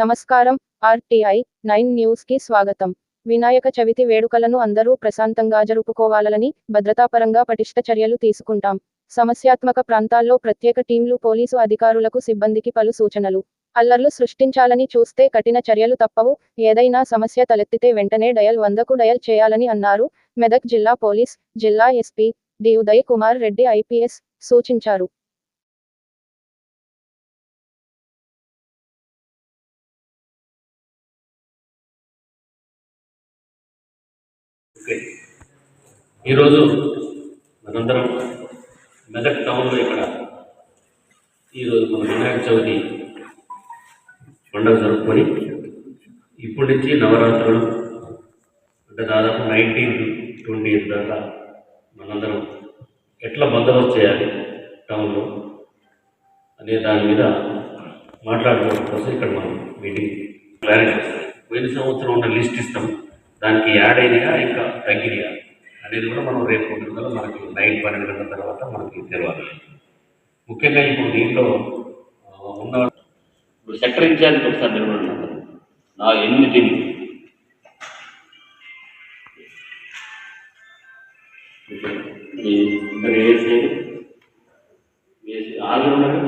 నమస్కారం RTI nine న్యూస్కి స్వాగతం. వినాయక చవితి వేడుకలను అందరూ ప్రశాంతంగా జరుపుకోవాలని భద్రతాపరంగా పటిష్ట చర్యలు తీసుకుంటాం. సమస్యాత్మక ప్రాంతాల్లో ప్రత్యేక టీంలు పోలీసు అధికారులకు సిబ్బందికి పలు సూచనలు. అల్లర్లు సృష్టించాలని చూస్తే కఠిన చర్యలు తప్పవు. ఏదైనా సమస్య తలెత్తితే వెంటనే డయల్ వందకు డయల్ చేయాలని అన్నారు మెదక్ జిల్లా పోలీస్ జిల్లా SP D. Uday Kumar Reddy IPS సూచించారు. ఈరోజు మనందరం మెదక్ టౌన్లో ఇక్కడ ఈరోజు మన వినాయక చవితి పండుగ జరుపుకొని ఇప్పటి నుంచి నవరాత్రులు అంటే దాదాపు నైన్టీన్త్ ట్వంటీ దాకా మనందరం ఎట్లా బందోబస్తు చేయాలి టౌన్లో అనే దాని మీద మాట్లాడుకోవడం కోసం ఇక్కడ మనం మీటింగ్ క్లారిటీ పోయిన సంవత్సరం ఉన్న లిస్ట్ ఇస్తాం. దానికి యాడ్ అయినాయా ఇంకా తగ్గినాయా? అనేది కూడా మనం రేపు పొద్దున్న మనకి నైట్ పన్నెండు గంటల తర్వాత మనకి తెలియాలి ముఖ్యంగా ఇప్పుడు దీంట్లో ఉన్న ఇప్పుడు సెక్టర్ ఇన్ఛార్జ్ ఒకసారి నిలబడి నా ఎనిమిది ఈ ఇద్దరు ఏసీ ఏసీ ఆరు ఉన్నారు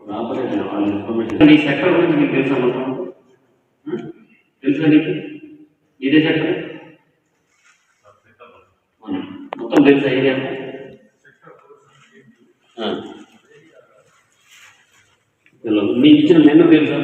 ఇన్ఫర్మేషన్ ఈ సెక్టర్ గురించి మీకు తెలుసా మొత్తం? తెలుసా నీకు? ఇదే సెక్టర్ మొత్తం తెలుసా ఏరియా? మీకు ఇచ్చిన నిన్న తెలుసా